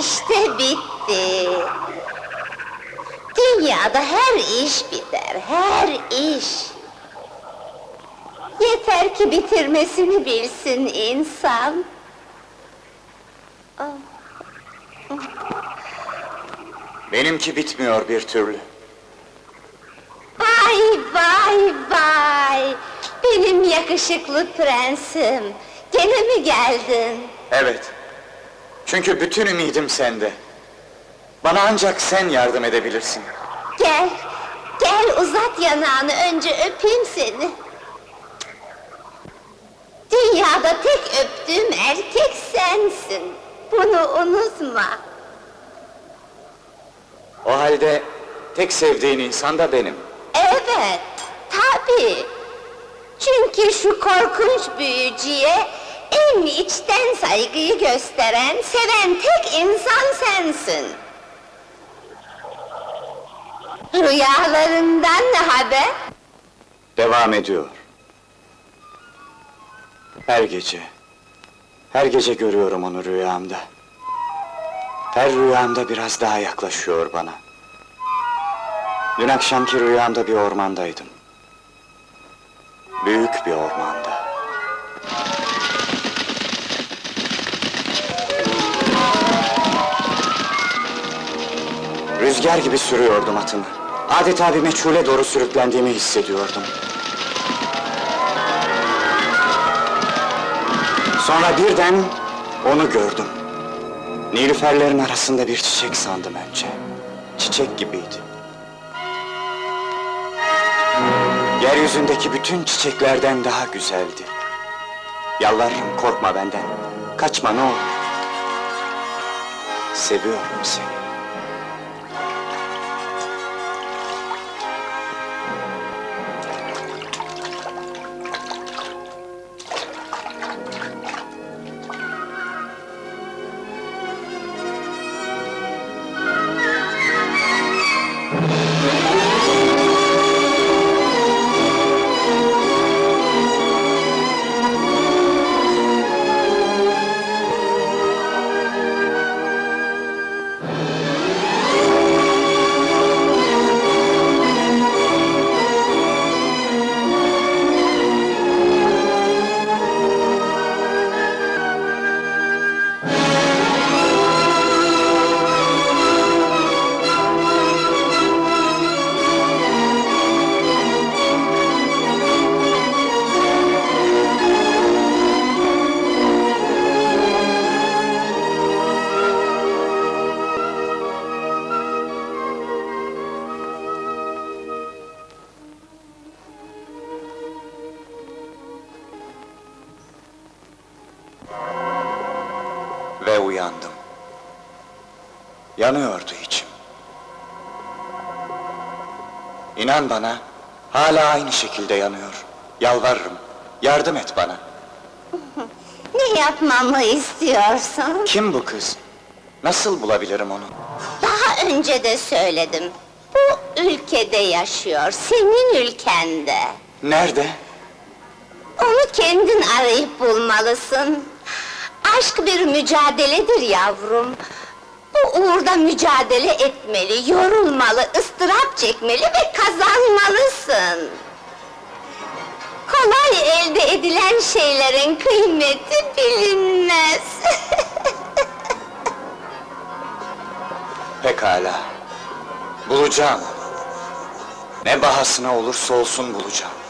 İşte bitti. Dünyada her iş biter, her iş. Yeter ki bitirmesini bilsin insan. Benimki bitmiyor bir türlü. Vay vay vay! Benim yakışıklı prensim. Gene mi geldin? Evet. Çünkü bütün ümidim sende. Bana ancak sen yardım edebilirsin. Gel, gel uzat yanağını önce öpeyim seni. Dünyada tek öptüğüm erkek sensin. Bunu unutma. O halde tek sevdiğin insan da benim. Evet, tabii. Çünkü şu korkunç büyücüye en içten saygıyı gösteren, seven tek insan sensin. Rüyalarından ne haber? Devam ediyor. Her gece, her gece görüyorum onu rüyamda. Her rüyamda biraz daha yaklaşıyor bana. Dün akşamki rüyamda bir ormandaydım. Büyük bir ormanda. Rüzgar gibi sürüyordum atımı. Adeta bir meçhule doğru sürüklendiğimi hissediyordum. Sonra birden onu gördüm. Nilüferlerin arasında bir çiçek sandım önce. Çiçek gibiydi. Yeryüzündeki bütün çiçeklerden daha güzeldi. Yalvarırım korkma benden. Kaçma ne olur. Seviyorum seni. Ve uyandım. Yanıyordu içim. İnan bana, hala aynı şekilde yanıyor. Yalvarırım, yardım et bana. Ne yapmamı istiyorsun? Kim bu kız? Nasıl bulabilirim onu? Daha önce de söyledim. Bu ülkede yaşıyor, senin ülkende. Nerede? Onu kendin arayıp bulmalısın. Aşk bir mücadeledir yavrum. Bu uğurda mücadele etmeli, yorulmalı, ıstırap çekmeli ve kazanmalısın. Kolay elde edilen şeylerin kıymeti bilinmez. Pekala. Bulacağım. Ne bahasına olursa olsun bulacağım.